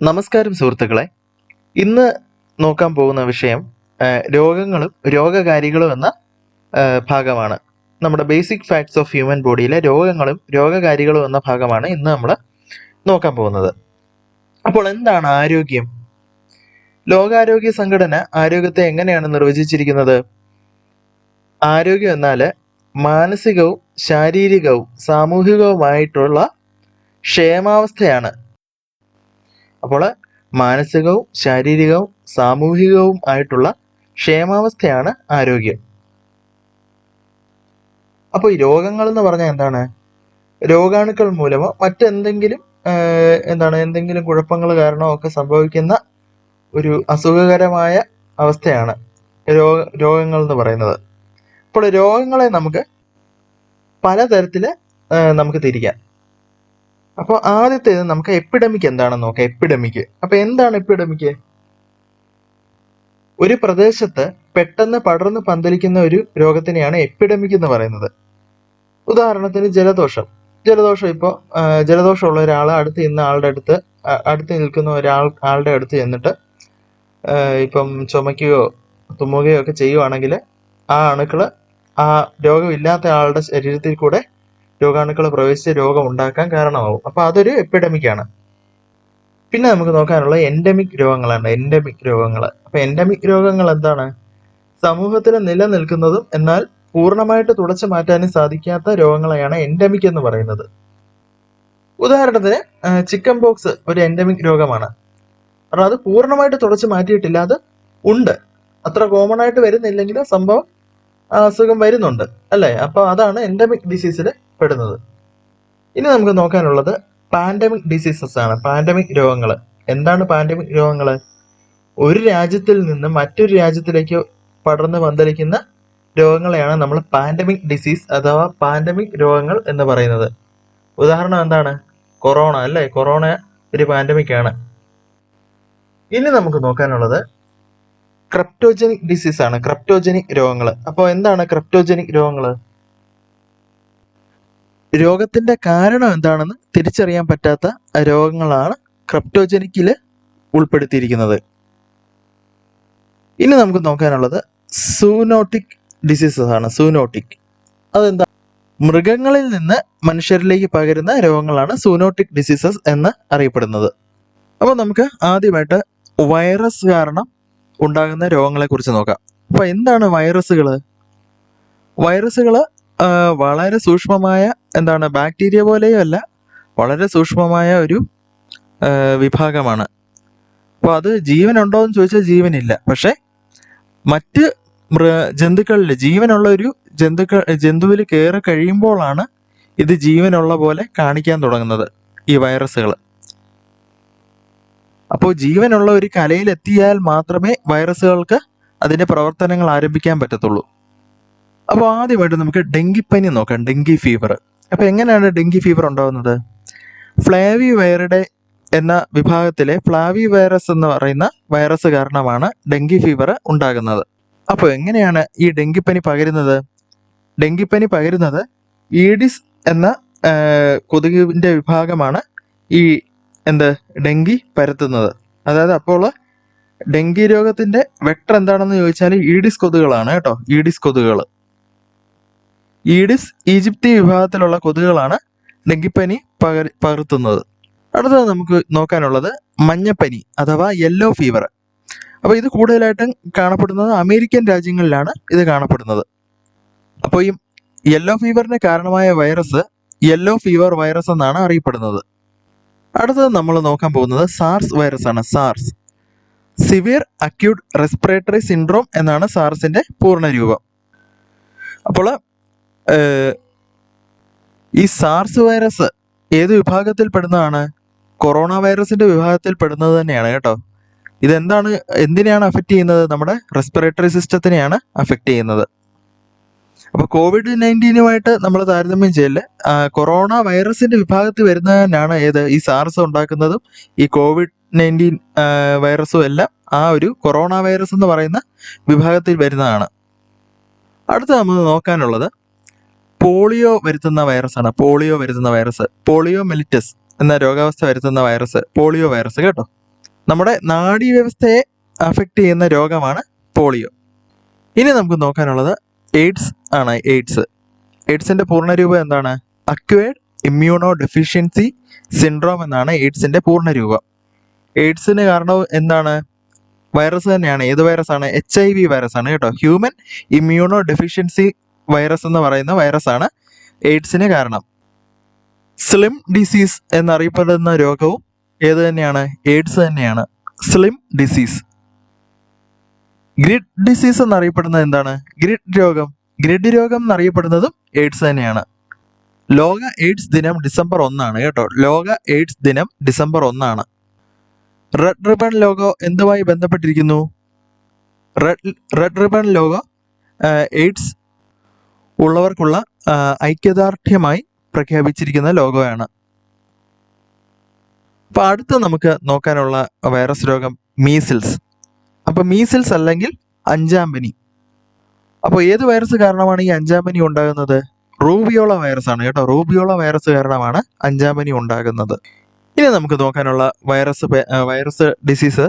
നമസ്കാരം സുഹൃത്തുക്കളെ. ഇന്ന് നോക്കാൻ പോകുന്ന വിഷയം രോഗങ്ങളും രോഗകാരികളും എന്ന ഭാഗമാണ്. നമ്മുടെ ബേസിക് ഫാക്ട്സ് ഓഫ് ഹ്യൂമൻ ബോഡിയിലെ രോഗങ്ങളും രോഗകാരികളും എന്ന ഭാഗമാണ് ഇന്ന് നമ്മൾ നോക്കാൻ പോകുന്നത്. അപ്പോൾ എന്താണ് ആരോഗ്യം? ലോകാരോഗ്യ സംഘടന ആരോഗ്യത്തെ എങ്ങനെയാണ് നിർവചിച്ചിരിക്കുന്നത്? ആരോഗ്യം എന്നാൽ മാനസികവും ശാരീരികവും സാമൂഹികവുമായിട്ടുള്ള ക്ഷേമാവസ്ഥയാണ്. അപ്പോൾ മാനസികവും ശാരീരികവും സാമൂഹികവും ആയിട്ടുള്ള ക്ഷേമാവസ്ഥയാണ് ആരോഗ്യം. അപ്പോൾ ഈ രോഗങ്ങൾ എന്ന് പറഞ്ഞാൽ എന്താണ്? രോഗാണുക്കൾ മൂലമോ മറ്റെന്തെങ്കിലും എന്താണ് എന്തെങ്കിലും കുഴപ്പങ്ങൾ കാരണമോ ഒക്കെ സംഭവിക്കുന്ന ഒരു അസുഖകരമായ അവസ്ഥയാണ് രോഗ രോഗങ്ങൾ എന്ന് പറയുന്നത്. അപ്പോൾ രോഗങ്ങളെ നമുക്ക് പലതരത്തിൽ നമുക്ക് തിരിക്കാം. അപ്പോൾ ആദ്യത്തേത് നമുക്ക് എപ്പിഡമിക് എന്താണെന്ന് നോക്കാം. എപ്പിഡമിക് അപ്പൊ എന്താണ് എപ്പിഡമിക് ഒരു പ്രദേശത്ത് പെട്ടെന്ന് പടർന്ന് പന്തലിക്കുന്ന ഒരു രോഗത്തിനെയാണ് എപ്പിഡമിക് എന്ന് പറയുന്നത്. ഉദാഹരണത്തിന് ജലദോഷം. ജലദോഷം ഇപ്പോൾ ജലദോഷമുള്ള ഒരാൾ അടുത്ത് ഇന്ന് ആളുടെ അടുത്ത് അടുത്ത് നിൽക്കുന്ന ഒരാൾ ആളുടെ അടുത്ത് ചെന്നിട്ട് ഇപ്പം ചുമയ്ക്കുകയോ തുമ്മുകയോ ഒക്കെ ചെയ്യുവാണെങ്കിൽ ആ അണുക്കൾ ആ രോഗമില്ലാത്ത ആളുടെ ശരീരത്തിൽ കൂടെ രോഗാണുക്കൾ പ്രവേശിച്ച് രോഗം ഉണ്ടാക്കാൻ കാരണമാവും. അപ്പൊ അതൊരു എപ്പിഡമിക് ആണ്. പിന്നെ നമുക്ക് നോക്കാനുള്ള എൻഡമിക് രോഗങ്ങളാണ്. എൻഡമിക് രോഗങ്ങൾ അപ്പൊ എൻഡമിക് രോഗങ്ങൾ എന്താണ്? സമൂഹത്തിൽ നിലനിൽക്കുന്നതും എന്നാൽ പൂർണമായിട്ട് തുടച്ചു മാറ്റാനും സാധിക്കാത്ത രോഗങ്ങളെയാണ് എൻഡമിക് എന്ന് പറയുന്നത്. ഉദാഹരണത്തിന് ചിക്കൻ ബോക്സ് ഒരു എൻഡമിക് രോഗമാണ്. കാരണം അത് പൂർണമായിട്ട് തുടച്ചു മാറ്റിയിട്ടില്ല അത് ഉണ്ട്. അത്ര കോമൺ ആയിട്ട് വരുന്നില്ലെങ്കിലും സംഭവം അസുഖം വരുന്നുണ്ട് അല്ലേ? അപ്പൊ അതാണ് എൻഡമിക് ഡിസീസിൽ പെടുന്നത് ഇനി നമുക്ക് നോക്കാനുള്ളത് പാൻഡമിക് ഡിസീസസ് ആണ്. പാൻഡമിക് രോഗങ്ങൾ എന്താണ് പാൻഡമിക് രോഗങ്ങൾ ഒരു രാജ്യത്തിൽ നിന്ന് മറ്റൊരു രാജ്യത്തിലേക്ക് പടർന്ന് പന്തലിക്കുന്ന രോഗങ്ങളെയാണ് നമ്മൾ പാൻഡമിക് ഡിസീസ് അഥവാ പാൻഡമിക് രോഗങ്ങൾ എന്ന് പറയുന്നത്. ഉദാഹരണം എന്താണ്? കൊറോണ അല്ലേ? കൊറോണ ഒരു പാൻഡമിക് ആണ്. ഇനി നമുക്ക് നോക്കാനുള്ളത് ക്രപ്റ്റോജനിക് ഡിസീസ് ആണ്. ക്രപ്റ്റോജനിക് രോഗങ്ങൾ അപ്പോൾ എന്താണ് ക്രപ്റ്റോജനിക് രോഗങ്ങൾ രോഗത്തിന്റെ കാരണം എന്താണെന്ന് തിരിച്ചറിയാൻ പറ്റാത്ത രോഗങ്ങളാണ് ക്രപ്റ്റോജനിക്കിൽ ഉൾപ്പെടുത്തിയിരിക്കുന്നത്. ഇനി നമുക്ക് നോക്കാനുള്ളത് സൂനോട്ടിക് ഡിസീസസ് ആണ്. സൂനോട്ടിക് അതെന്താ? മൃഗങ്ങളിൽ നിന്ന് മനുഷ്യരിലേക്ക് പകരുന്ന രോഗങ്ങളാണ് സൂനോട്ടിക് ഡിസീസസ് എന്ന് അറിയപ്പെടുന്നത്. അപ്പോൾ നമുക്ക് ആദ്യമായിട്ട് വൈറസ് കാരണം ഉണ്ടാകുന്ന രോഗങ്ങളെ കുറിച്ച് നോക്കാം. അപ്പൊ എന്താണ് വൈറസുകൾ വൈറസുകൾ വളരെ സൂക്ഷ്മമായ എന്താണ് ബാക്ടീരിയ പോലെയും അല്ല വളരെ സൂക്ഷ്മമായ ഒരു വിഭാഗമാണ്. അപ്പോൾ അത് ജീവനുണ്ടോ എന്ന് ചോദിച്ചാൽ ജീവനില്ല. പക്ഷേ മറ്റ് മൃ ജന്തുക്കളിൽ ജീവനുള്ള ഒരു ജന്തുക്കൾ ജന്തുവിൽ കയറി കഴിയുമ്പോഴാണ് ഇത് ജീവനുള്ള പോലെ കാണിക്കാൻ തുടങ്ങുന്നത് ഈ വൈറസുകൾ അപ്പോൾ ജീവനുള്ള ഒരു കലയിൽ എത്തിയാൽ മാത്രമേ വൈറസുകൾക്ക് അതിന്റെ പ്രവർത്തനങ്ങൾ ആരംഭിക്കാൻ പറ്റത്തുള്ളൂ. അപ്പോൾ ആദ്യമായിട്ട് നമുക്ക് ഡെങ്കിപ്പനി നോക്കാം ഡെങ്കി ഫീവർ അപ്പോൾ എങ്ങനെയാണ് ഡെങ്കി ഫീവർ ഉണ്ടാകുന്നത് ഫ്ലാവി വയറുടെ എന്ന വിഭാഗത്തിലെ ഫ്ലാവി വൈറസ് എന്ന് പറയുന്ന വൈറസ് കാരണമാണ് ഡെങ്കി ഫീവർ ഉണ്ടാകുന്നത്. അപ്പോൾ എങ്ങനെയാണ് ഈ ഡെങ്കിപ്പനി പകരുന്നത്? ഡെങ്കിപ്പനി പകരുന്നത് ഈഡിസ് എന്ന കൊതുകിന്റെ വിഭാഗമാണ് ഈ എന്ത് ഡെങ്കി പരത്തുന്നത്. അതായത് അപ്പോൾ ഡെങ്കി രോഗത്തിന്റെ വെക്ടർ എന്താണെന്ന് ചോദിച്ചാൽ ഈഡിസ് കൊതുകുകളാണ് കേട്ടോ ഈഡിസ് കൊതുകുകൾ ഈഡിസ് ഈജിപ്തി വിഭാഗത്തിലുള്ള കൊതുകുകളാണ് ഡെങ്കിപ്പനി പകർ പകർത്തുന്നത്. അടുത്തത് നമുക്ക് നോക്കാനുള്ളത് മഞ്ഞപ്പനി അഥവാ യെല്ലോ ഫീവർ അപ്പോൾ ഇത് കൂടുതലായിട്ടും കാണപ്പെടുന്നത് അമേരിക്കൻ രാജ്യങ്ങളിലാണ് ഇത് കാണപ്പെടുന്നത്. അപ്പോൾ ഈ യെല്ലോ ഫീവറിന് കാരണമായ വൈറസ് യെല്ലോ ഫീവർ വൈറസ് എന്നാണ് അറിയപ്പെടുന്നത്. അടുത്തത് നമ്മൾ നോക്കാൻ പോകുന്നത് സാർസ് വൈറസ് ആണ്. SARS severe acute respiratory syndrome എന്നാണ് സാർസിന്റെ പൂർണ രൂപം. അപ്പോൾ ഈ സാർസ് വൈറസ് ഏത് വിഭാഗത്തിൽ പെടുന്നതാണ് കൊറോണ വൈറസിന്റെ വിഭാഗത്തിൽ പെടുന്നത് തന്നെയാണ് കേട്ടോ. ഇതെന്താണ് എന്തിനെയാണ് അഫക്റ്റ് ചെയ്യുന്നത്? നമ്മുടെ റെസ്പിറേറ്ററി സിസ്റ്റത്തിനെയാണ് അഫക്റ്റ് ചെയ്യുന്നത്. അപ്പോൾ കോവിഡ് നയന്റീനുമായിട്ട് നമ്മൾ താരതമ്യം ചെയ്യൽ കൊറോണ വൈറസിന്റെ വിഭാഗത്തിൽ വരുന്നതിനാണ് ഏത്? ഈ സാർസ് ഉണ്ടാക്കുന്നതും ഈ കോവിഡ് നയന്റീൻ വൈറസും എല്ലാം ആ ഒരു കൊറോണ വൈറസ് എന്ന് പറയുന്ന വിഭാഗത്തിൽ വരുന്നതാണ്. അടുത്ത നമ്മൾ നോക്കാനുള്ളത് പോളിയോ വരുത്തുന്ന വൈറസാണ്. പോളിയോ വരുത്തുന്ന വൈറസ്. പോളിയോ മെലിറ്റസ് എന്ന രോഗാവസ്ഥ വരുത്തുന്ന വൈറസ് പോളിയോ വൈറസ് കേട്ടോ. നമ്മുടെ നാഡീവ്യവസ്ഥയെ അഫക്റ്റ് ചെയ്യുന്ന രോഗമാണ് പോളിയോ. ഇനി നമുക്ക് നോക്കാനുള്ളത് എയ്ഡ്സ് ആണ് എയ്ഡ്സ്. എയ്ഡ്സിന്റെ പൂർണരൂപം എന്താണ്? അക്വേർഡ് ഇമ്മ്യൂണോ ഡെഫിഷ്യൻസി സിൻഡ്രോം എന്നാണ് എയ്ഡ്സിന്റെ പൂർണരൂപം. എയ്ഡ്സിന് കാരണം എന്താണ്? വൈറസ് തന്നെയാണ്. ഏത് വൈറസ് ആണ് എച്ച് ഐ വി ആണ് കേട്ടോ. ഹ്യൂമൻ ഇമ്മ്യൂണോ ഡെഫിഷ്യൻസി വൈറസ് എന്ന് പറയുന്ന വൈറസ് ആണ് എയ്ഡ്സിന് കാരണം. സ്ലിം ഡിസീസ് എന്നറിയപ്പെടുന്ന രോഗവും ഏത് തന്നെയാണ്? എയ്ഡ്സ് തന്നെയാണ്. സ്ലിം ഡിസീസ് ഗ്രിഡ് ഡിസീസ് എന്നറിയപ്പെടുന്നത് എന്താണ്? ഗ്രിഡ് രോഗം. ഗ്രിഡ് രോഗം എന്നറിയപ്പെടുന്നതും എയ്ഡ്സ് തന്നെയാണ്. ലോക എയ്ഡ്സ് ദിനം ഡിസംബർ ഒന്നാണ് കേട്ടോ. ലോക എയ്ഡ്സ് ദിനം ഡിസംബർ ഒന്നാണ്. റെഡ് റിബൺ ലോഗോ എന്തുമായി ബന്ധപ്പെട്ടിരിക്കുന്നു? Red red ribbon logo AIDS ഉള്ളവർക്കുള്ള ഐക്യദാർഢ്യമായി പ്രഖ്യാപിച്ചിരിക്കുന്ന ലോഗോയാണ് അപ്പൊ അടുത്ത നമുക്ക് നോക്കാനുള്ള വൈറസ് രോഗം മീസിൽസ് അപ്പൊ മീസിൽസ് അല്ലെങ്കിൽ അഞ്ചാം പനി അപ്പോൾ ഏത് വൈറസ് കാരണമാണ് ഈ അഞ്ചാം പനി ഉണ്ടാകുന്നത്? റൂബിയോള വൈറസ് ആണ് കേട്ടോ. റൂബിയോള വൈറസ് കാരണമാണ് അഞ്ചാം പനി ഉണ്ടാകുന്നത്. ഇനി നമുക്ക് നോക്കാനുള്ള വൈറസ് വൈറസ് ഡിസീസ്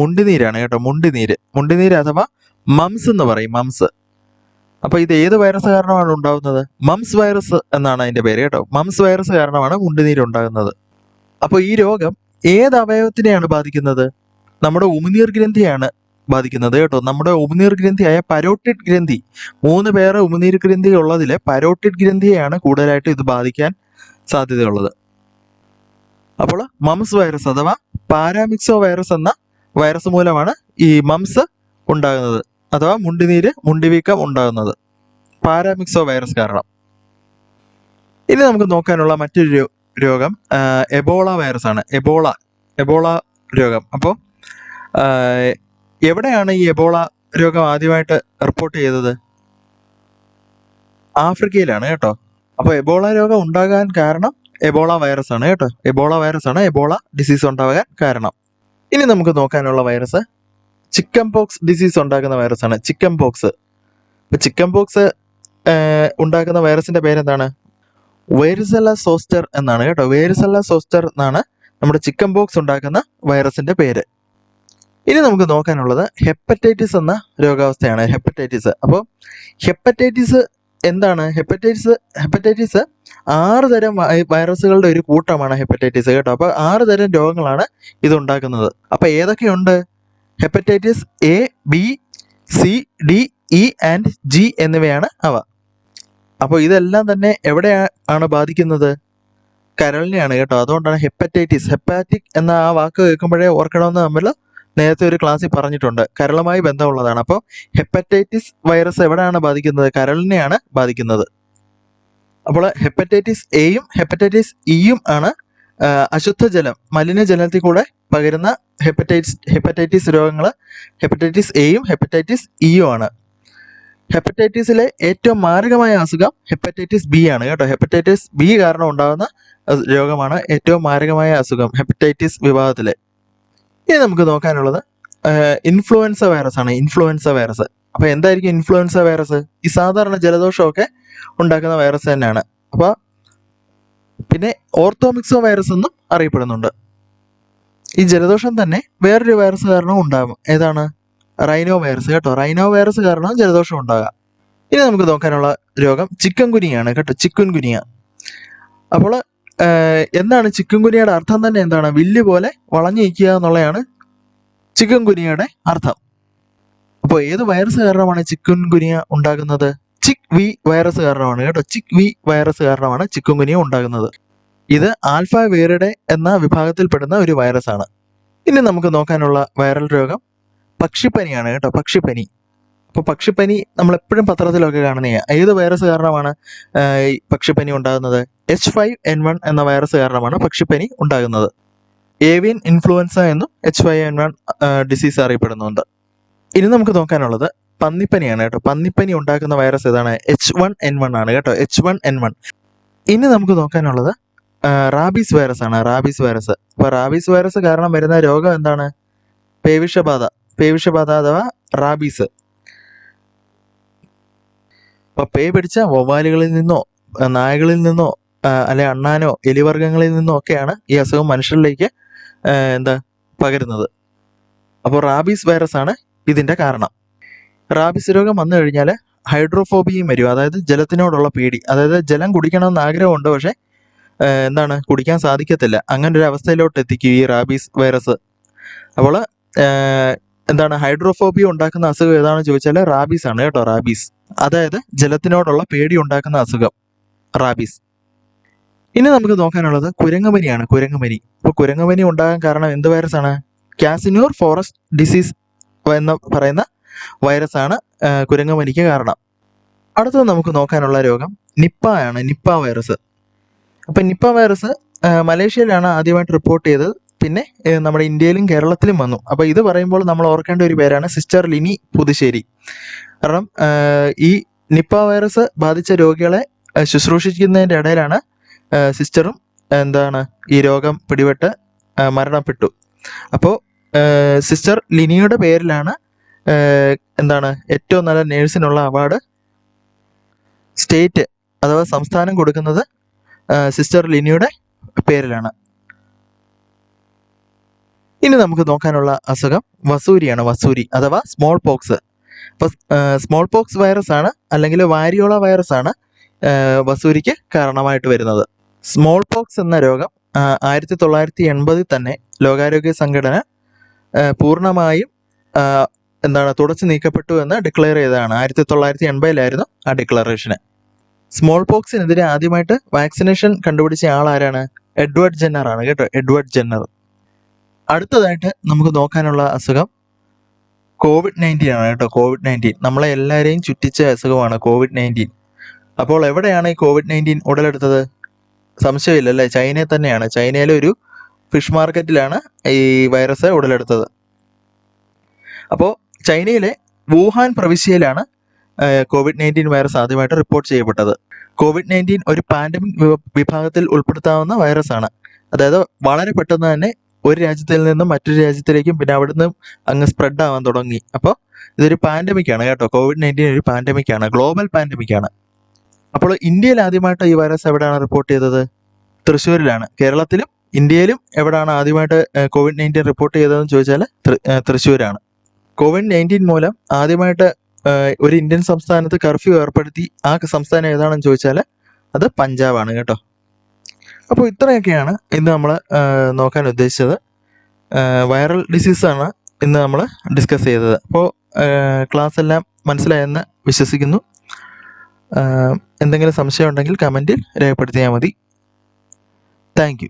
മുണ്ടിനീരാണ് കേട്ടോ. മുണ്ടിനീര്. മുണ്ടിനീര് അഥവാ മംസ് എന്ന് പറയും മംസ് അപ്പൊ ഇത് ഏത് വൈറസ് കാരണമാണ് ഉണ്ടാകുന്നത് മംസ് വൈറസ് എന്നാണ് അതിന്റെ പേര് കേട്ടോ. മംസ് വൈറസ് കാരണമാണ് മുണ്ടുനീര് ഉണ്ടാകുന്നത്. അപ്പോൾ ഈ രോഗം ഏത് അവയവത്തിനെയാണ് ബാധിക്കുന്നത്? നമ്മുടെ ഉമിനീർ ഗ്രന്ഥിയാണ് ബാധിക്കുന്നത് കേട്ടോ. നമ്മുടെ ഉമിനീർ ഗ്രന്ഥിയായ പരോട്ടിഡ് ഗ്രന്ഥി. മൂന്ന് പേരെ ഉമിനീർ ഗ്രന്ഥി ഉള്ളതിൽ പരോട്ടിഡ് ഗ്രന്ഥിയെയാണ് കൂടുതലായിട്ട് ഇത് ബാധിക്കാൻ സാധ്യതയുള്ളത്. അപ്പോൾ മംസ് വൈറസ് അഥവാ പാരാമിക്സോ വൈറസ് എന്ന വൈറസ് മൂലമാണ് ഈ മംസ് ഉണ്ടാകുന്നത്. അഥവാ മുണ്ടിനീര് മുണ്ടിവീക്കം ഉണ്ടാകുന്നത്. പാരാമിക്സോ വൈറസ് കാരണം. ഇനി നമുക്ക് നോക്കാനുള്ള മറ്റൊരു രോഗം എബോള വൈറസ് ആണ്. എബോള എബോള രോഗം. അപ്പോൾ എവിടെയാണ് ഈ എബോള രോഗം ആദ്യമായിട്ട് റിപ്പോർട്ട് ചെയ്തത്? ആഫ്രിക്കയിലാണ് കേട്ടോ. അപ്പോൾ എബോള രോഗം ഉണ്ടാകാൻ കാരണം എബോള വൈറസ് ആണ് കേട്ടോ. എബോള വൈറസ് ആണ് എബോള ഡിസീസ് ഉണ്ടാകാൻ കാരണം. ഇനി നമുക്ക് നോക്കാനുള്ള വൈറസ് ചിക്കൻ പോക്സ് ഡിസീസ് ഉണ്ടാക്കുന്ന വൈറസ് ആണ് ചിക്കൻ പോക്സ്. ഇപ്പൊ ചിക്കൻ പോക്സ് ഉണ്ടാക്കുന്ന വൈറസിന്റെ പേരെന്താണ്? വേരിസെല്ല സോസ്റ്റർ എന്നാണ് കേട്ടോ. വേരിസെല്ല സോസ്റ്റർ എന്നാണ് നമ്മുടെ ചിക്കൻ പോക്സ് ഉണ്ടാക്കുന്ന വൈറസിന്റെ പേര്. ഇനി നമുക്ക് നോക്കാനുള്ളത് ഹെപ്പറ്റൈറ്റിസ് എന്ന രോഗാവസ്ഥയാണ് ഹെപ്പറ്റൈറ്റിസ്. അപ്പോൾ ഹെപ്പറ്റൈറ്റിസ് എന്താണ്? ഹെപ്പറ്റൈറ്റിസ് ഹെപ്പറ്റൈറ്റിസ് ആറ് തരം വൈറസുകളുടെ ഒരു കൂട്ടമാണ് ഹെപ്പറ്റൈറ്റിസ് കേട്ടോ. അപ്പോൾ ആറ് തരം രോഗങ്ങളാണ് ഇത് ഉണ്ടാക്കുന്നത്. അപ്പോൾ ഏതൊക്കെയുണ്ട്? Hepatitis A B C D E and G എന്നിവയാണ് അവ. അപ്പോൾ ഇതെല്ലാം തന്നെ എവിടെയാണ് ബാധിക്കുന്നത്? കരളിനെയാണ് കേട്ടോ. അതുകൊണ്ടാണ് ഹെപ്പറ്റൈറ്റിസ്. ഹെപ്പാറ്റിക് എന്ന ആ വാക്ക് കേൾക്കുമ്പോഴേ ഓർക്കണമെന്ന് നമ്മൾ നേരത്തെ ഒരു ക്ലാസ്സിൽ പറഞ്ഞിട്ടുണ്ട്. കരളുമായി ബന്ധമുള്ളതാണ്. അപ്പോൾ ഹെപ്പറ്റൈറ്റിസ് വൈറസ് എവിടെയാണ് ബാധിക്കുന്നത്? കരളിനെയാണ് ബാധിക്കുന്നത്. അപ്പോൾ ഹെപ്പറ്റൈറ്റിസ് എയും ഹെപ്പറ്റൈറ്റിസ് ഇയും ആണ് അശുദ്ധജലം മലിനജലത്തിൽ കൂടെ പകരുന്ന ഹെപ്പറ്റൈറ്റിസ് ഹെപ്പറ്റൈറ്റിസ് രോഗങ്ങൾ ഹെപ്പറ്റൈറ്റിസ് എയും ഹെപ്പറ്റൈറ്റിസ് ഇയും ആണ്. ഹെപ്പറ്റൈറ്റിസിലെ ഏറ്റവും മാരകമായ അസുഖം ഹെപ്പറ്റൈറ്റിസ് ബി ആണ് കേട്ടോ. ഹെപ്പറ്റൈറ്റിസ് ബി കാരണം ഉണ്ടാകുന്ന രോഗമാണ് ഏറ്റവും മാരകമായ അസുഖം ഹെപ്പറ്റൈറ്റിസ് വിഭാഗത്തിലെ. ഇനി നമുക്ക് നോക്കാനുള്ളത് ഇൻഫ്ലുവൻസ വൈറസ് ആണ് ഇൻഫ്ലുവൻസ വൈറസ് അപ്പോൾ എന്തായിരിക്കും ഇൻഫ്ലുവൻസ വൈറസ് ഈ സാധാരണ ജലദോഷമൊക്കെ ഉണ്ടാക്കുന്ന വൈറസ് തന്നെയാണ്. അപ്പൊ പിന്നെ ഓർത്തോമിക്സോ വൈറസ് എന്നും അറിയപ്പെടുന്നുണ്ട്. ഈ ജലദോഷം തന്നെ വേറൊരു വൈറസ് കാരണം ഉണ്ടാകും ഏതാണ്? റൈനോ വൈറസ് കേട്ടോ. റൈനോ വൈറസ് കാരണം ജലദോഷം ഉണ്ടാകാം. ഇനി നമുക്ക് നോക്കാനുള്ള രോഗം ചിക്കൻ കുനിയാണ് കേട്ടോ. ചിക്കൻ കുനിയ അപ്പോൾ എന്താണ് ചിക്കൻ കുനിയുടെ അർത്ഥം തന്നെ എന്താണ്? വില്ല് പോലെ വളഞ്ഞു നിൽക്കുക എന്നുള്ളതാണ് ചിക്കൻ കുനിയുടെ അർത്ഥം. അപ്പോൾ ഏത് വൈറസ് കാരണമാണ് ചിക്കൻ കുനിയ ഉണ്ടാകുന്നത്? ചിക് വി വൈറസ് കാരണമാണ് കേട്ടോ. ചിക് വി വൈറസ് കാരണമാണ് ചിക്കുങ്കുനിയ ഉണ്ടാകുന്നത്. ഇത് ആൽഫ വേറിഡെ എന്ന വിഭാഗത്തിൽപ്പെടുന്ന ഒരു വൈറസ് ആണ് ഇനി നമുക്ക് നോക്കാനുള്ള വൈറൽ രോഗം പക്ഷിപ്പനിയാണ് കേട്ടോ. പക്ഷിപ്പനി. അപ്പോൾ പക്ഷിപ്പനി നമ്മൾ എപ്പോഴും പത്രത്തിലൊക്കെ കാണുന്ന. ഏത് വൈറസ് കാരണമാണ് പക്ഷിപ്പനി ഉണ്ടാകുന്നത്? എച്ച് ഫൈവ് എൻ വൺ എന്ന വൈറസ് കാരണമാണ് പക്ഷിപ്പനി ഉണ്ടാകുന്നത്. ഏവിയൻ ഇൻഫ്ലുവൻസ എന്നും H five N one disease അറിയപ്പെടുന്നുണ്ട്. ഇനി നമുക്ക് നോക്കാനുള്ളത് പന്നിപ്പനിയാണ് കേട്ടോ. പന്നിപ്പനി ഉണ്ടാക്കുന്ന വൈറസ് ഏതാണ്? എച്ച് വൺ എൻ വൺ ആണ് കേട്ടോ. എച്ച് വൺ എൻ വൺ ഇനി നമുക്ക് നോക്കാനുള്ളത് റാബീസ് വൈറസ് ആണ് റാബീസ് വൈറസ് അപ്പോൾ റാബീസ് വൈറസ് കാരണം വരുന്ന രോഗം എന്താണ്? പേവിഷബാധ. പേവിഷബാധ അഥവാ റാബീസ് അപ്പൊ പേ പിടിച്ച വവ്വാലുകളിൽ നിന്നോ നായകളിൽ നിന്നോ അല്ലെ അണ്ണാനോ എലിവർഗങ്ങളിൽ നിന്നോ ഒക്കെയാണ് ഈ അസുഖം മനുഷ്യരിലേക്ക് എന്താ പകരുന്നത്. അപ്പോൾ റാബീസ് വൈറസ് ആണ് ഇതിന്റെ കാരണം. റാബീസ് രോഗം വന്നു കഴിഞ്ഞാൽ ഹൈഡ്രോഫോബിയയും വരും. അതായത് ജലത്തിനോടുള്ള പേടി. അതായത് ജലം കുടിക്കണമെന്ന് ആഗ്രഹമുണ്ട് പക്ഷേ എന്താണ് കുടിക്കാൻ സാധിക്കത്തില്ല. അങ്ങനെ ഒരു അവസ്ഥയിലോട്ട് എത്തിക്കും ഈ റാബീസ് വൈറസ്. അപ്പോൾ എന്താണ് ഹൈഡ്രോഫോബിയ ഉണ്ടാക്കുന്ന അസുഖം ഏതാണെന്ന് ചോദിച്ചാൽ റാബീസ് ആണ് കേട്ടോ റാബീസ്. അതായത് ജലത്തിനോടുള്ള പേടി ഉണ്ടാക്കുന്ന അസുഖം റാബീസ്. ഇനി നമുക്ക് നോക്കാനുള്ളത് കുരങ്ങുപനിയാണ് കുരങ്ങുപനി അപ്പോൾ കുരങ്ങുപനി ഉണ്ടാകാൻ കാരണം എന്ത് ആണ്? കാസിനൂർ ഫോറസ്റ്റ് ഡിസീസ് എന്ന് പറയുന്ന വൈറസ് ആണ് ഏഹ്, കുരങ്ങുപനിക്ക് കാരണം. അടുത്തത് നമുക്ക് നോക്കാനുള്ള രോഗം നിപ്പ ആണ് നിപ്പ വൈറസ്. അപ്പം നിപ്പ വൈറസ് മലേഷ്യയിലാണ് ആദ്യമായിട്ട് റിപ്പോർട്ട് ചെയ്തത്. പിന്നെ നമ്മുടെ ഇന്ത്യയിലും കേരളത്തിലും വന്നു. അപ്പോൾ ഇത് പറയുമ്പോൾ നമ്മൾ ഓർക്കേണ്ട ഒരു പേരാണ് സിസ്റ്റർ ലിനി പുതുശ്ശേരി. കാരണം ഈ നിപ്പ വൈറസ് ബാധിച്ച രോഗികളെ ശുശ്രൂഷിക്കുന്നതിന്റെ ഇടയിലാണ് സിസ്റ്ററും എന്താണ് ഈ രോഗം പിടിപെട്ട് മരണപ്പെട്ടു. അപ്പോൾ സിസ്റ്റർ ലിനിയുടെ പേരിലാണ് എന്താണ് ഏറ്റവും നല്ല നേഴ്സിനുള്ള അവാർഡ്? സ്റ്റേറ്റ് അഥവാ സംസ്ഥാനം കൊടുക്കുന്നത് സിസ്റ്റർ ലിനിയുടെ പേരിലാണ്. ഇനി നമുക്ക് നോക്കാനുള്ള അസുഖം വസൂരിയാണ്. വസൂരി അഥവാ small pox small pox virus ആണ് അല്ലെങ്കിൽ വാരിയോള വൈറസ് ആണ് വസൂരിക്ക് കാരണമായിട്ട് വരുന്നത്. സ്മോൾ പോക്സ് എന്ന രോഗം ആയിരത്തി തൊള്ളായിരത്തി എൺപതിൽ തന്നെ ലോകാരോഗ്യ സംഘടന പൂർണമായും എന്താണ് തുടച്ചു നീക്കപ്പെട്ടു എന്ന് ഡിക്ലെയർ ചെയ്തതാണ്. ആയിരത്തി തൊള്ളായിരത്തി എൺപതിലായിരുന്നു ആ ഡിക്ലറേഷന് സ്മോൾ പോക്സിനെതിരെ ആദ്യമായിട്ട് വാക്സിനേഷൻ കണ്ടുപിടിച്ച ആളാരാണ്? എഡ്വേർഡ് ജെന്നർ ആണ് കേട്ടോ എഡ്വേർഡ് ജെന്നർ. അടുത്തതായിട്ട് നമുക്ക് നോക്കാനുള്ള അസുഖം കോവിഡ് നയന്റീൻ ആണ് കേട്ടോ കോവിഡ് നയന്റീൻ നമ്മളെ എല്ലാവരെയും ചുറ്റിച്ച അസുഖമാണ് കോവിഡ് നയന്റീൻ അപ്പോൾ എവിടെയാണ് ഈ കോവിഡ് നയന്റീൻ ഉടലെടുത്തത്? സംശയമില്ല അല്ലേ ചൈനയിൽ തന്നെയാണ്. ചൈനയിലെ ഒരു ഫിഷ് മാർക്കറ്റിലാണ് ഈ വൈറസ് ഉടലെടുത്തത്. അപ്പോൾ ചൈനയിലെ വുഹാൻ പ്രവിശ്യയിലാണ് കോവിഡ് നയന്റീൻ വൈറസ് ആദ്യമായിട്ട് റിപ്പോർട്ട് ചെയ്യപ്പെട്ടത്. കോവിഡ് നയന്റീൻ ഒരു പാൻഡമിക് വിഭാഗത്തിൽ ഉൾപ്പെടുത്താവുന്ന ആണ്. അതായത് വളരെ പെട്ടെന്ന് തന്നെ ഒരു രാജ്യത്തിൽ നിന്നും മറ്റൊരു രാജ്യത്തിലേക്കും പിന്നെ നിന്നും അങ്ങ് സ്പ്രെഡ് ആവാൻ തുടങ്ങി. അപ്പോൾ ഇതൊരു പാൻഡമിക് ആണ് കേട്ടോ. കോവിഡ് നയന്റീൻ ഒരു പാൻഡമിക് ആണ്. ഗ്ലോബൽ പാൻഡമിക് ആണ്. അപ്പോൾ ഇന്ത്യയിൽ ആദ്യമായിട്ട് ഈ വൈറസ് എവിടെയാണ് റിപ്പോർട്ട് ചെയ്തത്? തൃശ്ശൂരിലാണ്. കേരളത്തിലും ഇന്ത്യയിലും എവിടെയാണ് ആദ്യമായിട്ട് കോവിഡ് നയന്റീൻ റിപ്പോർട്ട് ചെയ്തതെന്ന് ചോദിച്ചാൽ തൃശ്ശൂരാണ്. കോവിഡ് നയന്റീൻ മൂലം ആദ്യമായിട്ട് ഒരു ഇന്ത്യൻ സംസ്ഥാനത്ത് കർഫ്യൂ ഏർപ്പെടുത്തി. ആ സംസ്ഥാനം ഏതാണെന്ന് ചോദിച്ചാൽ അത് പഞ്ചാബാണ് കേട്ടോ. അപ്പോൾ ഇത്രയൊക്കെയാണ് ഇന്ന് നമ്മൾ നോക്കാൻ ഉദ്ദേശിച്ചത്. വൈറൽ ഡിസീസാണ് ഇന്ന് നമ്മൾ ഡിസ്കസ് ചെയ്തത്. അപ്പോൾ ക്ലാസ് എല്ലാം മനസ്സിലായെന്ന് വിശ്വസിക്കുന്നു. എന്തെങ്കിലും സംശയം ഉണ്ടെങ്കിൽ കമന്റിൽ രേഖപ്പെടുത്തിയാൽ മതി. താങ്ക്